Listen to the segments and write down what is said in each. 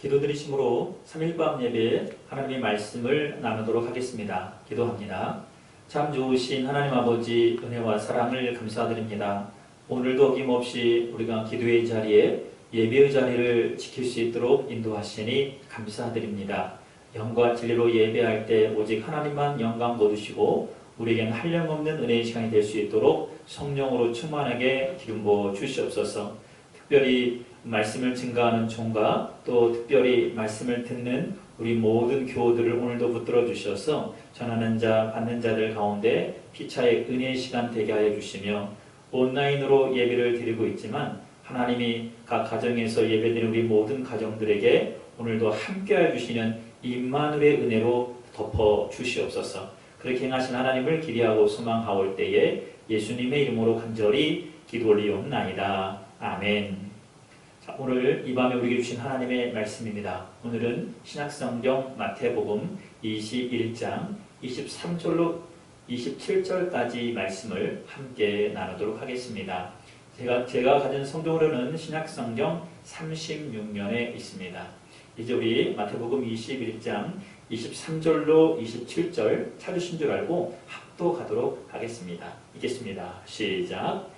기도 드리심으로 3일밤 예배 하나님의 말씀을 나누도록 하겠습니다. 기도합니다. 참 좋으신 하나님 아버지 은혜와 사랑을 감사드립니다. 오늘도 어김없이 우리가 기도의 자리에 예배의 자리를 지킬 수 있도록 인도하시니 감사드립니다. 영과 진리로 예배할 때 오직 하나님만 영광 거두시고 우리에겐 한량없는 은혜의 시간이 될 수 있도록 성령으로 충만하게 기름 부어 주시옵소서. 특별히 말씀을 증가하는 종과 또 특별히 말씀을 듣는 우리 모든 교우들을 오늘도 붙들어 주셔서 전하는 자, 받는 자들 가운데 피차의 은혜의 시간 되게 하여 주시며 온라인으로 예배를 드리고 있지만 하나님이 각 가정에서 예배드리는 우리 모든 가정들에게 오늘도 함께하여 주시는 임마누의 은혜로 덮어 주시옵소서. 그렇게 행하신 하나님을 기대하고 소망하올 때에 예수님의 이름으로 간절히 기도 올리옵나이다. 아멘. 자, 오늘 이 밤에 우리에게 주신 하나님의 말씀입니다. 오늘은 신약성경 마태복음 21장 23절로 27절까지 말씀을 함께 나누도록 하겠습니다. 제가, 제가 가진 성경으로는 신약성경 36년에 있습니다. 이제 우리 마태복음 21장 23절로 27절 찾으신 줄 알고 합독하도록 하겠습니다. 읽겠습니다. 시작.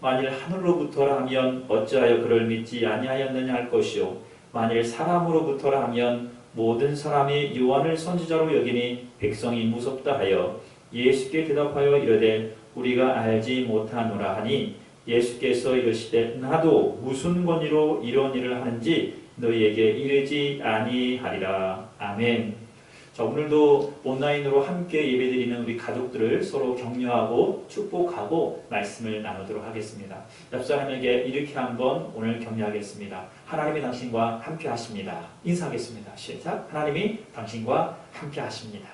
만일 하늘로부터라 하면 어찌하여 그를 믿지 아니하였느냐 할 것이요 만일 사람으로부터라 하면 모든 사람이 요한을 선지자로 여기니 백성이 무섭다 하여 예수께 대답하여 이르되 우리가 알지 못하노라 하니 예수께서 이르시되 나도 무슨 권위로 이런 일을 하는지 너희에게 이르지 아니하리라 아멘. 자, 오늘도 온라인으로 함께 예배드리는 우리 가족들을 서로 격려하고 축복하고 말씀을 나누도록 하겠습니다. 옆 사람에게 이렇게 한번 오늘 격려하겠습니다. 하나님이 당신과 함께 하십니다. 인사하겠습니다. 시작. 하나님이 당신과 함께 하십니다.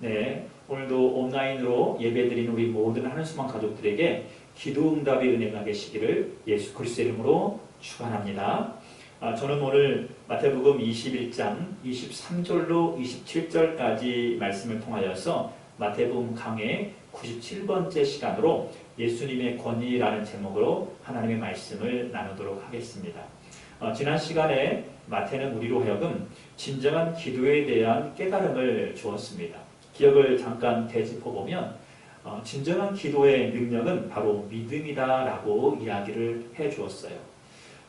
네. 오늘도 온라인으로 예배드리는 우리 모든 하늘수만 가족들에게 기도 응답의 은혜가 계시기를 예수 그리스도 이름으로 축원합니다. 아, 저는 오늘 마태복음 21장 23절로 27절까지 말씀을 통하여서 마태복음 강의 97번째 시간으로 예수님의 권위라는 제목으로 하나님의 말씀을 나누도록 하겠습니다. 어, 지난 시간에 마태는 우리로 하여금 진정한 기도에 대한 깨달음을 주었습니다. 기억을 잠깐 되짚어 보면 어, 진정한 기도의 능력은 바로 믿음이다라고 이야기를 해 주었어요.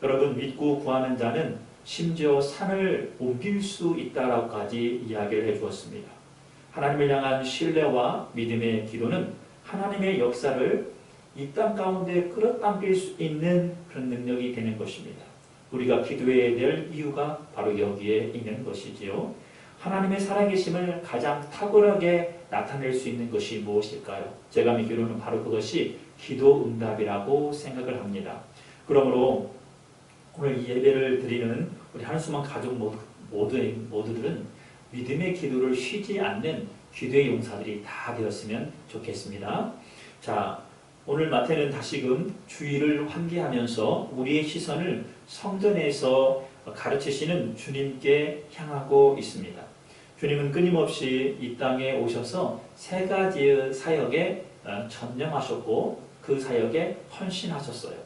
여러분 믿고 구하는 자는 심지어 산을 옮길 수 있다라고까지 이야기를 해 주었습니다. 하나님을 향한 신뢰와 믿음의 기도는 하나님의 역사를 이 땅 가운데 끌어당길 수 있는 그런 능력이 되는 것입니다. 우리가 기도해야 될 이유가 바로 여기에 있는 것이지요. 하나님의 살아계심을 가장 탁월하게 나타낼 수 있는 것이 무엇일까요? 제가 믿기로는 바로 그것이 기도 응답이라고 생각을 합니다. 그러므로 오늘 이 예배를 드리는 우리 한수만 가족 모두, 모두, 모두들은 믿음의 기도를 쉬지 않는 기도의 용사들이 다 되었으면 좋겠습니다. 자, 오늘 마태는 다시금 주의를 환기하면서 우리의 시선을 성전에서 가르치시는 주님께 향하고 있습니다. 주님은 끊임없이 이 땅에 오셔서 세 가지의 사역에 전념하셨고 그 사역에 헌신하셨어요.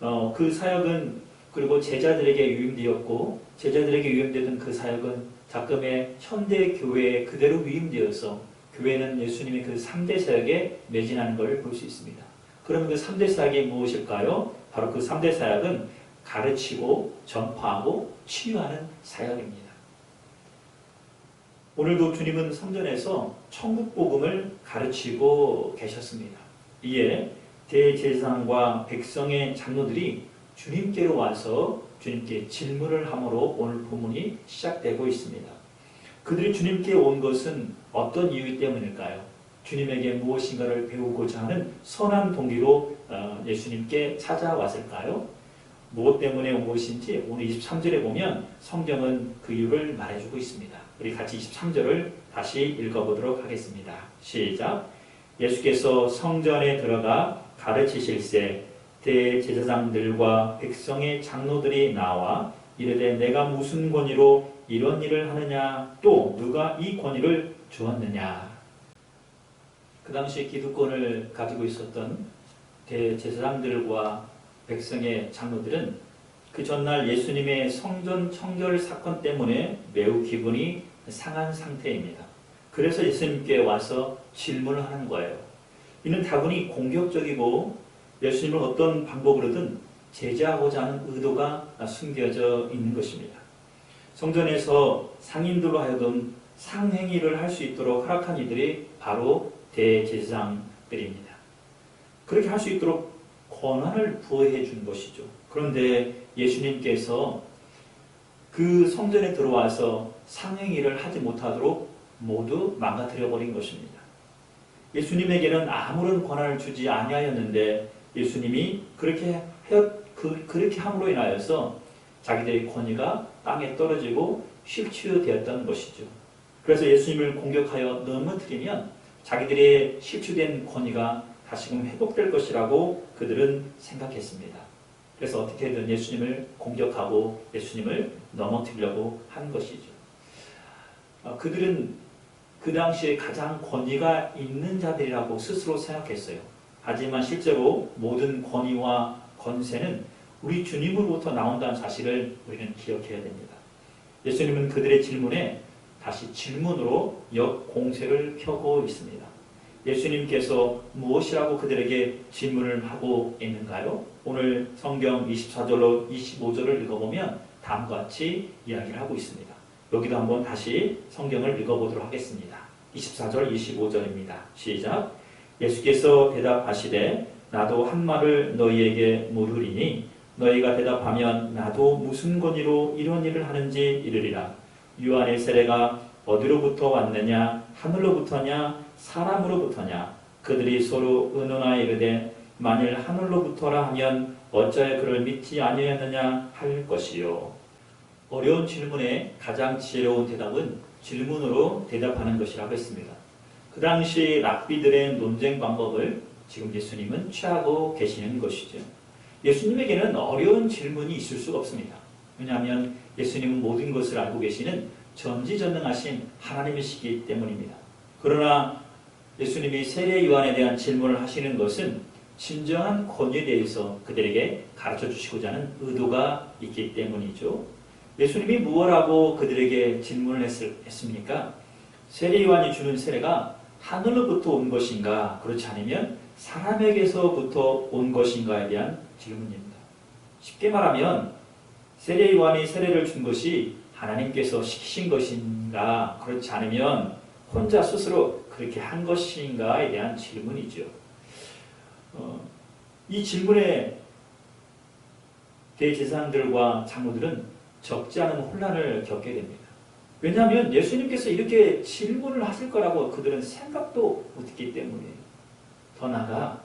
어, 그 사역은 그리고 제자들에게 유임되었고 제자들에게 유임되던 그 사역은 자금의 현대 교회에 그대로 위임되어서 교회는 예수님의 그 3대 사역에 매진하는 것을 볼 수 있습니다. 그러면 그 3대 사역이 무엇일까요? 바로 그 3대 사역은 가르치고 전파하고 치유하는 사역입니다. 오늘도 주님은 성전에서 천국 복음을 가르치고 계셨습니다. 이에 대제사장과 백성의 장로들이 주님께로 와서 주님께 질문을 함으로 오늘 본문이 시작되고 있습니다. 그들이 주님께 온 것은 어떤 이유 때문일까요? 주님에게 무엇인가를 배우고자 하는 선한 동기로 어, 예수님께 찾아왔을까요? 무엇 때문에 온 것인지 오늘 23절에 보면 성경은 그 이유를 말해주고 있습니다. 우리 같이 23절을 다시 읽어보도록 하겠습니다. 시작. 예수께서 성전에 들어가 가르치실세 대제사장들과 백성의 장로들이 나와 이르되 내가 무슨 권위로 이런 일을 하느냐 또 누가 이 권위를 주었느냐 그 당시 기득권을 가지고 있었던 대제사장들과 백성의 장로들은 그 전날 예수님의 성전 청결 사건 때문에 매우 기분이 상한 상태입니다. 그래서 예수님께 와서 질문을 하는 거예요. 이는 다분히 공격적이고 예수님을 어떤 방법으로든 제재하고자 하는 의도가 숨겨져 있는 것입니다. 성전에서 상인들로 하여금 상행위를 할 수 있도록 허락한 이들이 바로 대제사장들입니다. 그렇게 할 수 있도록 권한을 부여해 준 것이죠. 그런데 예수님께서 그 성전에 들어와서 상행위를 하지 못하도록 모두 망가뜨려 버린 것입니다. 예수님에게는 아무런 권한을 주지 아니하였는데 예수님이 그렇게 해, 그, 그렇게 함으로 인하여서 자기들의 권위가 땅에 떨어지고 실추되었던 것이죠. 그래서 예수님을 공격하여 넘어뜨리면 자기들의 실추된 권위가 다시금 회복될 것이라고 그들은 생각했습니다. 그래서 어떻게든 예수님을 공격하고 예수님을 넘어뜨리려고 한 것이죠. 어, 그들은 그 당시에 가장 권위가 있는 자들이라고 스스로 생각했어요. 하지만 실제로 모든 권위와 권세는 우리 주님으로부터 나온다는 사실을 우리는 기억해야 됩니다. 예수님은 그들의 질문에 다시 질문으로 역공세를 펴고 있습니다. 예수님께서 무엇이라고 그들에게 질문을 하고 있는가요? 오늘 성경 24절로 25절을 읽어보면 다음과 같이 이야기를 하고 있습니다. 여기도 한번 다시 성경을 읽어보도록 하겠습니다. 24절, 25절입니다. 시작. 예수께서 대답하시되 나도 한 말을 너희에게 물으리니 너희가 대답하면 나도 무슨 권위로 이런 일을 하는지 이르리라. 유한의 세례가 어디로부터 왔느냐? 하늘로부터냐? 사람으로부터냐? 그들이 서로 의논하여 이르되 만일 하늘로부터라 하면 어찌하여 그를 믿지 아니하였느냐? 할 것이요. 어려운 질문에 가장 지혜로운 대답은 질문으로 대답하는 것이라고 했습니다. 그 당시 랍비들의 논쟁 방법을 지금 예수님은 취하고 계시는 것이죠. 예수님에게는 어려운 질문이 있을 수가 없습니다. 왜냐하면 예수님은 모든 것을 알고 계시는 전지전능하신 하나님이시기 때문입니다. 그러나 예수님이 세례 요한에 대한 질문을 하시는 것은 진정한 권위에 대해서 그들에게 가르쳐 주시고자 하는 의도가 있기 때문이죠. 예수님이 무엇라고 그들에게 질문을 했습니까? 세례 요한이 주는 세례가 하늘로부터 온 것인가 그렇지 않으면 사람에게서부터 온 것인가에 대한 질문입니다. 쉽게 말하면 세례 요한이 세례를 준 것이 하나님께서 시키신 것인가 그렇지 않으면 혼자 스스로 그렇게 한 것인가에 대한 질문이죠. 어, 이 질문에 대제사장들과 장로들은 적지 않은 혼란을 겪게 됩니다. 왜냐하면 예수님께서 이렇게 질문을 하실 거라고 그들은 생각도 못했기 때문이에요. 더 나아가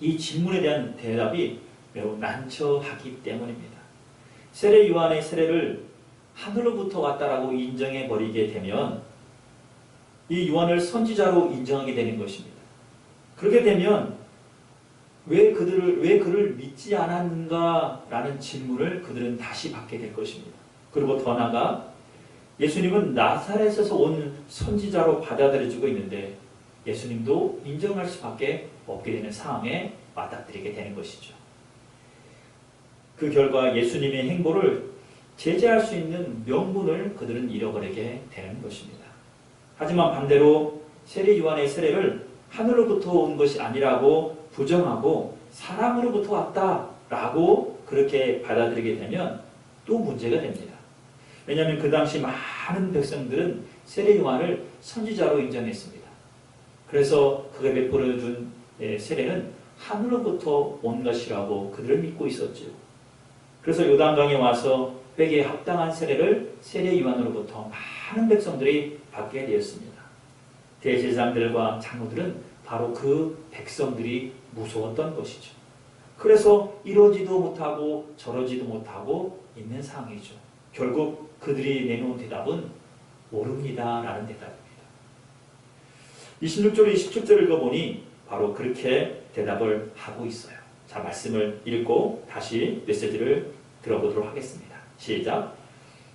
이 질문에 대한 대답이 매우 난처하기 때문입니다. 세례 요한의 세례를 하늘로부터 왔다라고 인정해 버리게 되면 이 요한을 선지자로 인정하게 되는 것입니다. 그렇게 되면 왜 그들을 왜 그를 믿지 않았는가라는 질문을 그들은 다시 받게 될 것입니다. 그리고 더 나아가 예수님은 나사렛에서 온 선지자로 받아들여지고 있는데 예수님도 인정할 수밖에 없게 되는 상황에 맞닥뜨리게 되는 것이죠. 그 결과 예수님의 행보를 제재할 수 있는 명분을 그들은 잃어버리게 되는 것입니다. 하지만 반대로 세례 요한의 세례를 하늘로부터 온 것이 아니라고 부정하고 사람으로부터 왔다라고 그렇게 받아들이게 되면 또 문제가 됩니다. 왜냐하면 그 당시 많은 백성들은 세례 요한을 선지자로 인정했습니다. 그래서 그가 베풀어 준 예, 세례는 하늘로부터 온 것이라고 그들을 믿고 있었죠. 그래서 요단강에 와서 회개에 합당한 세례를 세례 요한으로부터 많은 백성들이 받게 되었습니다. 대제사장들과 장로들은 바로 그 백성들이 무서웠던 것이죠. 그래서 이러지도 못하고 저러지도 못하고 있는 상황이죠. 결국 그들이 내놓은 대답은 모릅니다 라는 대답입니다. 26절, 27절 읽어보니 바로 그렇게 대답을 하고 있어요. 자, 말씀을 읽고 다시 메시지를 들어보도록 하겠습니다. 시작.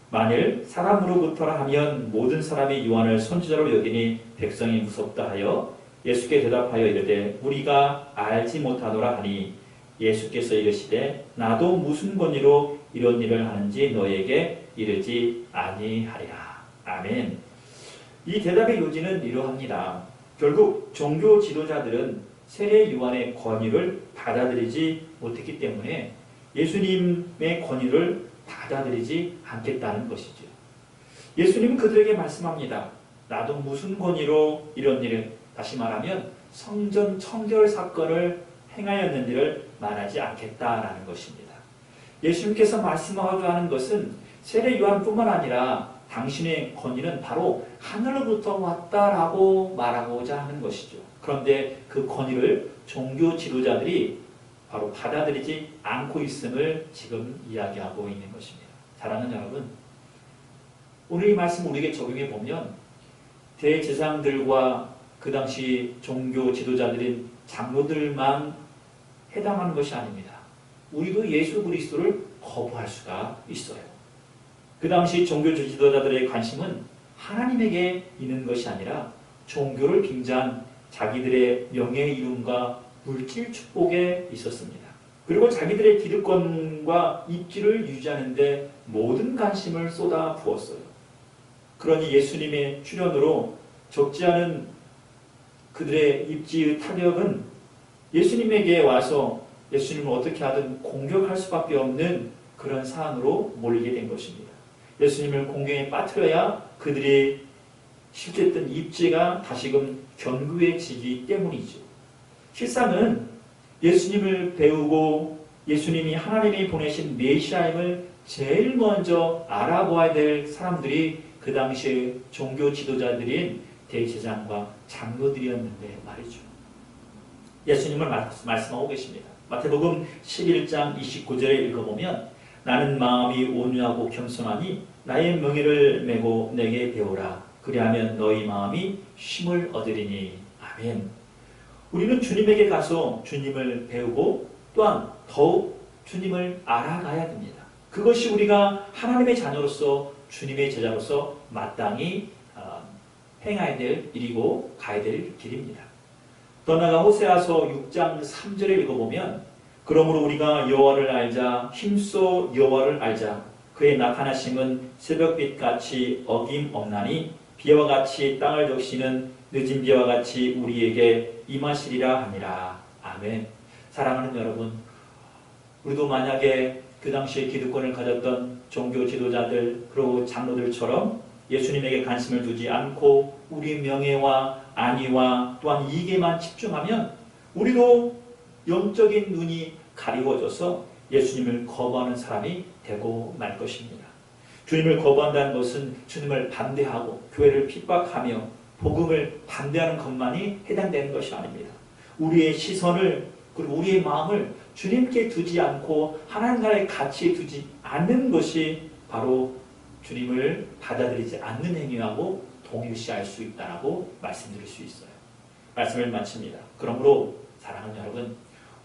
만일 사람으로부터라 하면 모든 사람이 요한을 선지자로 여기니 백성이 무섭다 하여 예수께 대답하여 이르되 우리가 알지 못하노라 하니 예수께서 이르시되 나도 무슨 권위로 이런 일을 하는지 너에게 이르지 아니하리라. 아멘. 이 대답의 요지는 이러합니다. 결국 종교 지도자들은 세례 요한의 권위를 받아들이지 못했기 때문에 예수님의 권위를 받아들이지 않겠다는 것이죠. 예수님은 그들에게 말씀합니다. 나도 무슨 권위로 이런 일을 다시 말하면 성전 청결 사건을 행하였는지를 말하지 않겠다라는 것입니다. 예수님께서 말씀하고자 하는 것은 세례 요한뿐만 아니라 당신의 권위는 바로 하늘로부터 왔다라고 말하고자 하는 것이죠. 그런데 그 권위를 종교 지도자들이 바로 받아들이지 않고 있음을 지금 이야기하고 있는 것입니다. 사랑하는 여러분, 오늘 이 말씀 우리에게 적용해 보면 대제사장들과 그 당시 종교 지도자들인 장로들만 해당하는 것이 아닙니다. 우리도 예수 그리스도를 거부할 수가 있어요. 그 당시 종교 지도자들의 관심은 하나님에게 있는 것이 아니라 종교를 빙자한 자기들의 명예 이름과 물질 축복에 있었습니다. 그리고 자기들의 기득권과 입지를 유지하는 데 모든 관심을 쏟아 부었어요. 그러니 예수님의 출현으로 적지 않은 그들의 입지의 타격은 예수님에게 와서 예수님을 어떻게 하든 공격할 수밖에 없는 그런 사안으로 몰리게 된 것입니다. 예수님을 공경에 빠뜨려야 그들이 실제했던 입지가 다시금 견고해지기 때문이죠. 실상은 예수님을 배우고 예수님이 하나님이 보내신 메시아임을 제일 먼저 알아보아야 될 사람들이 그 당시의 종교 지도자들인 대제장과 장로들이었는데 말이죠. 예수님을 말씀하고 계십니다. 마태복음 11장 29절에 읽어보면 나는 마음이 온유하고 겸손하니 나의 명예를 메고 내게 배우라. 그리하면 너희 마음이 쉼을 얻으리니. 아멘. 우리는 주님에게 가서 주님을 배우고 또한 더욱 주님을 알아가야 됩니다. 그것이 우리가 하나님의 자녀로서 주님의 제자로서 마땅히 어, 행해야 될 일이고 가야 될 길입니다. 더 나아가 호세아서 6장 3절에 읽어보면 그러므로 우리가 여호와를 알자 힘써 여호와를 알자. 그의 나타나심은 새벽빛 같이 어김없나니 비와 같이 땅을 적시는 늦은 비와 같이 우리에게 임하시리라 하니라. 아멘. 사랑하는 여러분 우리도 만약에 그 당시에 기득권을 가졌던 종교 지도자들 그리고 장로들처럼 예수님에게 관심을 두지 않고 우리 명예와 안위와 또한 이익에만 집중하면 우리도 영적인 눈이 가리워져서 예수님을 거부하는 사람이 되고 말 것입니다. 주님을 거부한다는 것은 주님을 반대하고 교회를 핍박하며 복음을 반대하는 것만이 해당되는 것이 아닙니다. 우리의 시선을 그리고 우리의 마음을 주님께 두지 않고 하나님 나라의 가치에 두지 않는 것이 바로 주님을 받아들이지 않는 행위하고 동일시할 수 있다라고 말씀드릴 수 있어요. 말씀을 마칩니다. 그러므로 사랑하는 여러분,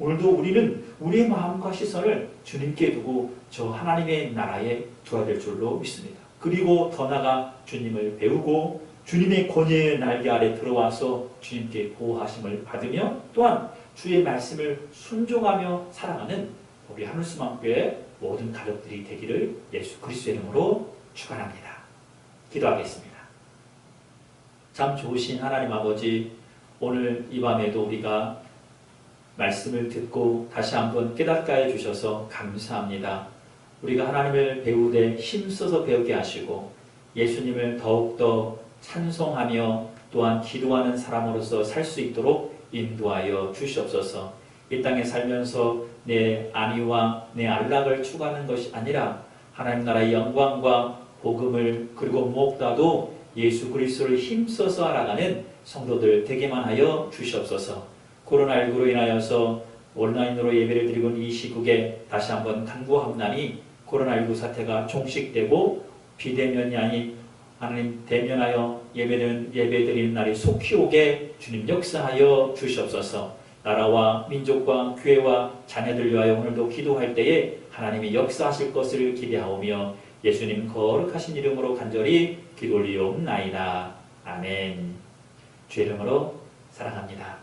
오늘도 우리는 우리의 마음과 시선을 주님께 두고 저 하나님의 나라에 두어야 될 줄로 믿습니다. 그리고 더 나아가 주님을 배우고 주님의 권위의 날개 아래 들어와서 주님께 보호하심을 받으며 또한 주의 말씀을 순종하며 살아가는 우리 하늘수망교회 모든 가족들이 되기를 예수 그리스도의 이름으로 축원합니다. 기도하겠습니다. 참 좋으신 하나님 아버지 오늘 이 밤에도 우리가 말씀을 듣고 다시 한번 깨닫게 해 주셔서 감사합니다. 우리가 하나님을 배우되 힘써서 배우게 하시고 예수님을 더욱더 찬송하며 또한 기도하는 사람으로서 살 수 있도록 인도하여 주시옵소서. 이 땅에 살면서 내 안위와 내 안락을 추구하는 것이 아니라 하나님 나라의 영광과 복음을 그리고 무엇보다도 예수 그리스도를 힘써서 알아가는 성도들 되게만 하여 주시옵소서. 코로나19로 인하여서 온라인으로 예배를 드리고 있는 이 시국에 다시 한번 간구하옵나니 코로나19 사태가 종식되고 비대면이 아닌 하나님 대면하여 예배는 예배드리는 날이 속히 오게 주님 역사하여 주시옵소서. 나라와 민족과 교회와 자녀들 위하여 오늘도 기도할 때에 하나님이 역사하실 것을 기대하오며 예수님 거룩하신 이름으로 간절히 기도 올리옵나이다. 아멘. 주 이름으로 사랑합니다.